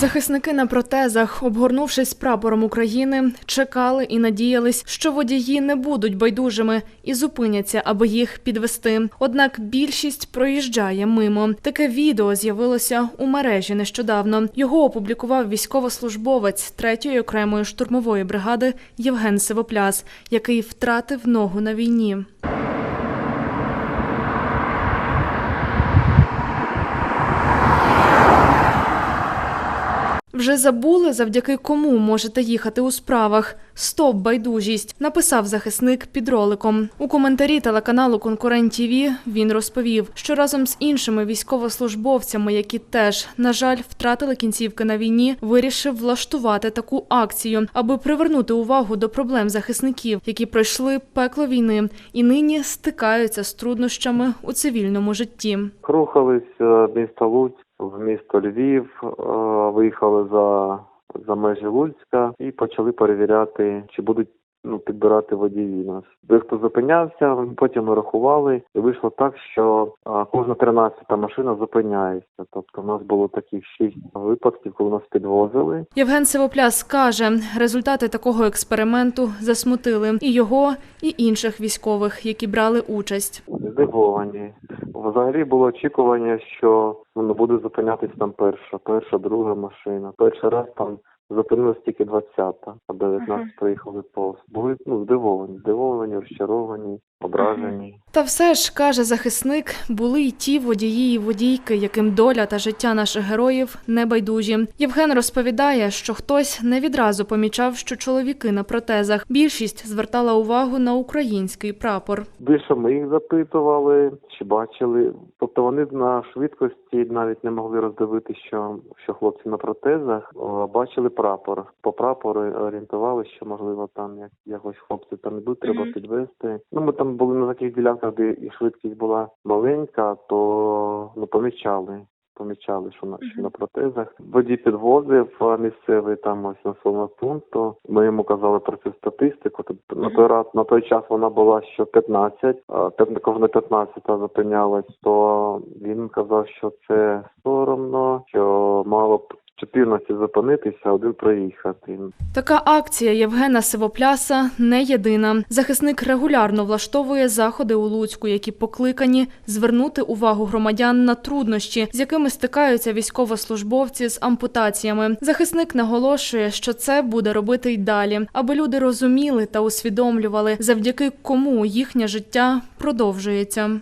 Захисники на протезах, обгорнувшись прапором України, чекали і надіялись, що водії не будуть байдужими і зупиняться, аби їх підвести. Однак більшість проїжджає мимо. Таке відео з'явилося у мережі нещодавно. Його опублікував військовослужбовець 3-ї окремої штурмової бригади Євген Сивопляс, який втратив ногу на війні. Вже забули, завдяки кому можете їхати у справах. Стоп, байдужість, написав захисник під роликом. У коментарі телеканалу Конкурент ТІВІ він розповів, що разом з іншими військовослужбовцями, які теж, на жаль, втратили кінцівки на війні, вирішив влаштувати таку акцію, аби привернути увагу до проблем захисників, які пройшли пекло війни і нині стикаються з труднощами у цивільному житті. Рухались е, місто Луцьк в місто Львів, е, виїхали за, за межі Луцька і почали перевіряти, чи будуть ну, підбирати водії нас. Дехто зупинявся, потім ми рахували, і вийшло так, що е, кожна 13-та машина зупиняється. Тобто, у нас було таких шість випадків, коли нас підвозили. Євген Сивопляс каже, результати такого експерименту засмутили і його, і інших військових, які брали участь. Здивовані. Взагалі було очікування, що ну, буде зупинятись там перша, перша, друга машина. Перший раз там зупинилась тільки 20-та, а 19 приїхали повз. Були ну, здивовані, здивовані, розчаровані, ображені. Та все ж каже захисник, були й ті водії і водійки, яким доля та життя наших героїв не байдужі. Євген розповідає, що хтось не відразу помічав, що чоловіки на протезах. Більшість звертала увагу на український прапор. Більше ми їх запитували, чи бачили. Тобто вони на швидкості навіть не могли роздивити, що, що хлопці на протезах бачили прапор. По прапору орієнтували, що можливо там як якось хлопці там ідуть, треба підвести. Ну ми там були на таких ділянках, де і швидкість була маленька, то ну помічали. Помічали, що на що на протезах. Водій підвозив місцевий там ось населеного пункту. Ми йому казали про цю статистику. Тобто на той раз на той час вона була що 15, а кожна 15 зупинялась, то він казав, що це соромно, що мало б 14 зупинитися, один проїхати. Така акція Євгена Сивопляса не єдина. Захисник регулярно влаштовує заходи у Луцьку, які покликані звернути увагу громадян на труднощі, з якими стикаються військовослужбовці з ампутаціями. Захисник наголошує, що це буде робити й далі, аби люди розуміли та усвідомлювали, завдяки кому їхнє життя продовжується.